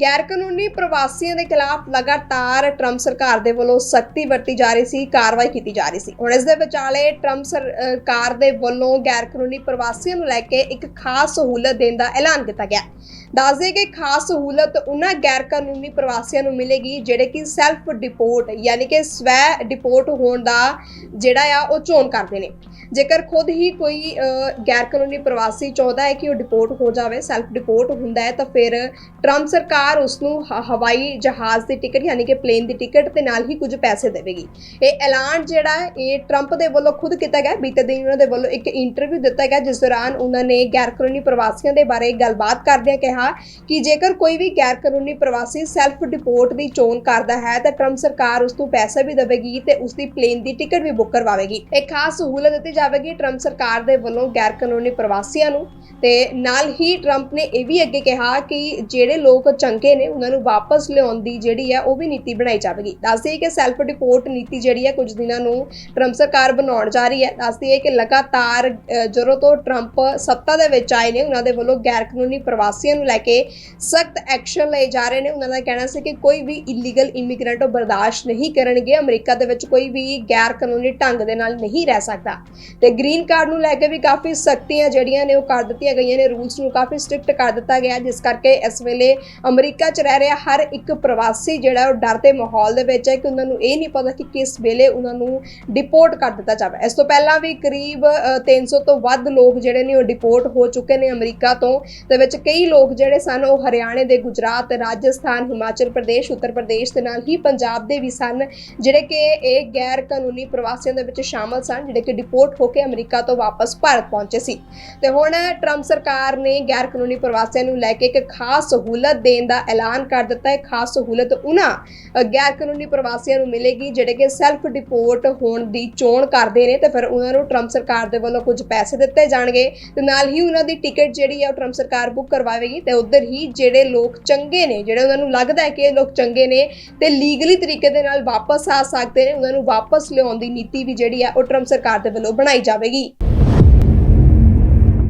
ਗੈਰ ਕਾਨੂੰਨੀ ਪ੍ਰਵਾਸੀਆਂ ਦੇ ਖਿਲਾਫ ਲਗਾਤਾਰ ਟਰੰਪ ਸਰਕਾਰ ਦੇ ਵੱਲੋਂ ਸਖਤੀ ਵਰਤੀ ਜਾ ਰਹੀ ਸੀ, ਕਾਰਵਾਈ ਕੀਤੀ ਜਾ ਰਹੀ ਸੀ। ਹੁਣ ਇਸ ਦੇ ਵਿਚਾਲੇ ਟਰੰਪ ਸਰਕਾਰ ਦੇ ਵੱਲੋਂ ਗੈਰ ਕਾਨੂੰਨੀ ਪ੍ਰਵਾਸੀਆਂ ਨੂੰ ਲੈ ਕੇ ਇੱਕ ਖਾਸ ਸਹੂਲਤ ਦੇਣ ਦਾ ਐਲਾਨ ਕੀਤਾ ਗਿਆ। ਦੱਸਦੇ ਕਿ ਖਾਸ ਸਹੂਲਤ ਉਹਨਾਂ ਗੈਰ ਕਾਨੂੰਨੀ ਪ੍ਰਵਾਸੀਆਂ ਨੂੰ ਮਿਲੇਗੀ ਜਿਹੜੇ ਕਿ ਸੈਲਫ ਡਿਪੋਰਟ ਯਾਨੀ ਕਿ ਸਵੈ ਡਿਪੋਰਟ ਹੋਣ ਦਾ ਜਿਹੜਾ ਆ, ਉਹ ਚੋਣ ਕਰਦੇ ਨੇ। ਜੇਕਰ ਖੁਦ ਹੀ ਕੋਈ ਗੈਰ ਕਾਨੂੰਨੀ ਪ੍ਰਵਾਸੀ ਚਾਹੁੰਦਾ ਹੈ ਕਿ ਉਹ ਡਿਪੋਰਟ ਹੋ ਜਾਵੇ, ਸੈਲਫ ਡਿਪੋਰਟ ਹੁੰਦਾ ਹੈ ਤਾਂ ਫਿਰ ਟਰੰਪ ਸਰਕਾਰ ਉਸ ਨੂੰ ਹਵਾਈ ਜਹਾਜ਼ ਦੀ ਟਿਕਟ ਯਾਨੀ ਕਿ ਪਲੇਨ ਦੀ ਟਿਕਟ ਤੇ ਨਾਲ ਹੀ ਕੁਝ ਪੈਸੇ ਦੇਵੇਗੀ। ਇਹ ਐਲਾਨ ਜਿਹੜਾ ਹੈ, ਇਹ ਟਰੰਪ ਦੇ ਵੱਲੋਂ ਖੁਦ ਕੀਤਾ ਗਿਆ। ਬੀਤੇ ਦਿਨ ਉਹਨਾਂ ਦੇ ਵੱਲੋਂ ਇੱਕ ਇੰਟਰਵਿਊ ਦਿੱਤਾ ਗਿਆ, ਜਿਸ ਦੌਰਾਨ ਉਹਨਾਂ ਨੇ ਗੈਰ ਕਾਨੂੰਨੀ ਪ੍ਰਵਾਸੀਆਂ ਦੇ ਬਾਰੇ ਗੱਲਬਾਤ ਕਰਦਿਆਂ ਕਿਹਾ ਕਿ ਜੇਕਰ ਕੋਈ ਵੀ ਗੈਰ ਕਾਨੂੰਨੀ ਪ੍ਰਵਾਸੀ ਸੈਲਫ ਡਿਪੋਰਟ ਦੀ ਚੋਣ ਕਰਦਾ ਹੈ, ਤਾਂ ਟਰੰਪ ਸਰਕਾਰ ਉਸ ਨੂੰ ਪੈਸੇ ਵੀ ਦੇਵੇਗੀ ਤੇ ਉਸ ਦੀ ਪਲੇਨ ਦੀ ਟਿਕਟ ਵੀ ਬੁੱਕ ਕਰਵਾਵੇਗੀ। ਇਹ ਖਾਸ ਸਹੂਲਤ ਦਿੱਤੀ ਜਾਵੇਗੀ ਟਰੰਪ ਸਰਕਾਰ ਦੇ ਵੱਲੋਂ ਗੈਰ ਕਾਨੂੰਨੀ ਪ੍ਰਵਾਸੀਆਂ ਨੂੰ ਤੇ ਨਾਲ ਹੀ ਟਰੰਪ ਨੇ ਇਹ ਵੀ ਅੱਗੇ ਕਿਹਾ ਕਿ ਜਿਹੜੇ ਲੋਕ ਚੰਗੇ ਨੇ, ਉਹਨਾਂ ਨੂੰ ਵਾਪਸ ਲਿਆਉਣ ਦੀ ਜਿਹੜੀ ਹੈ ਉਹ ਵੀ ਨੀਤੀ ਬਣਾਈ ਜਾਵੇਗੀ। ਦੱਸਦੇ ਹੈ ਕਿ ਸੈਲਫ ਡਿਪੋਰਟ ਨੀਤੀ ਜਿਹੜੀ ਹੈ ਕੁਝ ਦਿਨਾਂ ਨੂੰ ਟਰੰਪ ਸਰਕਾਰ ਬਣਾਉਣ ਜਾ ਰਹੀ ਹੈ ਦੱਸਦੀ ਹੈ ਕਿ ਲਗਾਤਾਰ ਜਦੋਂ ਤੋਂ ਟਰੰਪ ਸੱਤਾ ਦੇ ਵਿੱਚ ਆਏ ਨੇ, ਉਹਨਾਂ ਦੇ ਵੱਲੋਂ ਗੈਰ ਕਾਨੂੰਨੀ ਪ੍ਰਵਾਸੀਆਂ ਨੂੰ ਲੈ ਕੇ ਸਖਤ ਐਕਸ਼ਨ ਲਏ ਜਾ ਰਹੇ ਨੇ। ਉਹਨਾਂ ਦਾ ਕਹਿਣਾ ਸੀ ਕਿ ਕੋਈ ਵੀ ਇਲੀਗਲ ਇਮੀਗ੍ਰੈਂਟ ਉਹ ਬਰਦਾਸ਼ਤ ਨਹੀਂ ਕਰਨਗੇ। ਅਮਰੀਕਾ ਦੇ ਵਿੱਚ ਕੋਈ ਵੀ ਗੈਰ ਕਾਨੂੰਨੀ ਢੰਗ ਦੇ ਨਾਲ ਨਹੀਂ ਰਹਿ ਸਕਦਾ। ਤੇ ਗ੍ਰੀਨ ਕਾਰਡ ਨੂੰ ਲੈ ਕੇ ਵੀ ਕਾਫੀ ਸਖਤੀਆਂ ਜਿਹੜੀਆਂ ਨੇ, ਉਹ ਕਰ ਦਿੱਤੀਆਂ ਗਈਆਂ ਨੇ। ਰੂਲਸ ਨੂੰ ਕਾਫੀ ਸਟ੍ਰਿਕਟ ਕਰ ਦਿੱਤਾ ਗਿਆ। ਜਿਸ ਕਰਕੇ ਇਸ ਵੇਲੇ ਅਮਰੀਕਾ ਅਮਰੀਕਾ 'ਚ ਰਹਿ ਰਿਹਾ ਹਰ ਇੱਕ ਪ੍ਰਵਾਸੀ ਜਿਹੜਾ ਉਹ ਡਰ ਦੇ ਮਾਹੌਲ ਦੇ ਵਿੱਚ ਹੈ ਕਿ ਉਹਨਾਂ ਨੂੰ ਇਹ ਨਹੀਂ ਪਤਾ ਕਿ ਕਿਸ ਵੇਲੇ ਉਹਨਾਂ ਨੂੰ ਡਿਪੋਰਟ ਕਰ ਦਿੱਤਾ ਜਾਵੇ। ਇਸ ਤੋਂ ਪਹਿਲਾਂ ਵੀ ਕਰੀਬ ਅ, 300 ਤੋਂ ਵੱਧ ਲੋਕ ਜਿਹੜੇ ਨੇ ਉਹ ਡਿਪੋਰਟ ਹੋ ਚੁੱਕੇ ਨੇ ਅਮਰੀਕਾ ਤੋਂ। ਦੇ ਵਿੱਚ ਕਈ ਲੋਕ ਜਿਹੜੇ ਸਨ ਉਹ ਹਰਿਆਣੇ ਦੇ ਗੁਜਰਾਤ ਰਾਜਸਥਾਨ ਹਿਮਾਚਲ ਪ੍ਰਦੇਸ਼ ਉੱਤਰ ਪ੍ਰਦੇਸ਼ ਦੇ ਨਾਲ ਹੀ ਪੰਜਾਬ ਦੇ ਵੀ ਸਨ ਜਿਹੜੇ ਕਿ ਇਹ ਗੈਰ ਕਾਨੂੰਨੀ ਪ੍ਰਵਾਸੀਆਂ ਦੇ ਵਿੱਚ ਸ਼ਾਮਲ ਸਨ ਜਿਹੜੇ ਕਿ ਡਿਪੋਰਟ ਹੋ ਕੇ ਅਮਰੀਕਾ ਤੋਂ ਵਾਪਸ ਭਾਰਤ ਪਹੁੰਚੇ ਸੀ। ਤੇ ਹੁਣ ਟਰੰਪ ਸਰਕਾਰ ਨੇ ਗੈਰ ਕਾਨੂੰਨੀ ਪ੍ਰਵਾਸੀਆਂ ਨੂੰ ਲੈ ਕੇ ਇੱਕ ਖਾਸ ਸਹੂਲਤ ਦੇਣ ਦਾ ਐਲਾਨ ਕਰ ਦਿੱਤਾ ਹੈ। ਖਾਸ ਸਹੂਲਤ ਉਹਨਾਂ ਗੈਰ ਕਾਨੂੰਨੀ ਪ੍ਰਵਾਸੀਆਂ ਨੂੰ ਮਿਲੇਗੀ ਜਿਹੜੇ ਕਿ ਸੈਲਫ ਡਿਪੋਰਟ ਹੋਣ ਦੀ ਚੋਣ ਕਰਦੇ ਨੇ ਤੇ ਫਿਰ ਉਹਨਾਂ ਨੂੰ ਟਰੰਪ ਸਰਕਾਰ ਦੇ ਵੱਲੋਂ ਕੁਝ ਪੈਸੇ ਦਿੱਤੇ ਜਾਣਗੇ ਤੇ ਨਾਲ ਹੀ ਉਹਨਾਂ ਦੀ ਟਿਕਟ ਜਿਹੜੀ ਹੈ ਉਹ ਟਰੰਪ ਸਰਕਾਰ ਬੁੱਕ ਕਰਵਾਵੇਗੀ ਤੇ ਉਧਰ ਹੀ ਜਿਹੜੇ ਲੋਕ ਚੰਗੇ ਨੇ, ਜਿਹੜੇ ਉਹਨਾਂ ਨੂੰ ਲੱਗਦਾ ਹੈ ਕਿ ਇਹ ਲੋਕ ਚੰਗੇ ਨੇ ਤੇ ਲੀਗਲੀ ਤਰੀਕੇ ਦੇ ਨਾਲ ਵਾਪਸ ਆ ਸਕਦੇ ਨੇ, ਉਹਨਾਂ ਨੂੰ ਵਾਪਸ ਲਿਆਉਣ ਦੀ ਨੀਤੀ ਵੀ ਜਿਹੜੀ ਹੈ ਉਹ ਟਰੰਪ ਸਰਕਾਰ ਦੇ ਵੱਲੋਂ ਬਣਾਈ ਜਾਵੇਗੀ।